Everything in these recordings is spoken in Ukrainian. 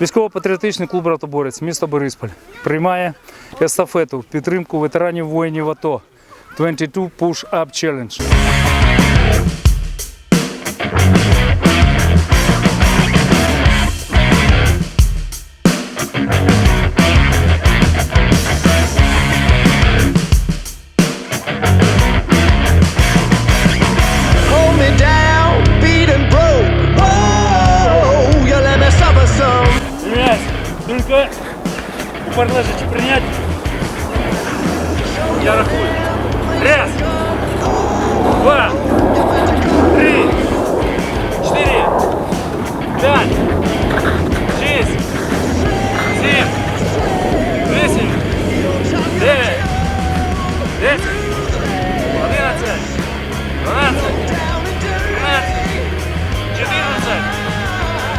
Військово-патріотичний клуб Ратоборець міста Борисполь приймає естафету в підтримку ветеранів воїнів АТО 22 Push Up Challenge. Дулька, тепер лежачи прийняти. Я рахую. Раз, два, три, чотири, п'ять, шість, сім, вісім, дев'ять, десять, одинадцять, дванадцять, тринадцять, чотирнадцять,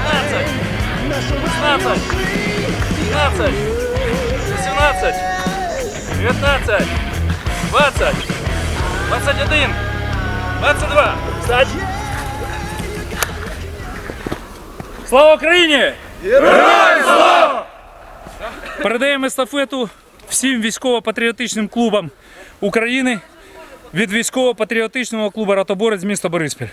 п'ятнадцять, шістнадцять. 17, 18, 19, 20, 21, 22. Встать! Слава Україні! Героям слава! Передаємо естафету всім військово-патріотичним клубам України від військово-патріотичного клубу Ротоборець міста Бориспіль.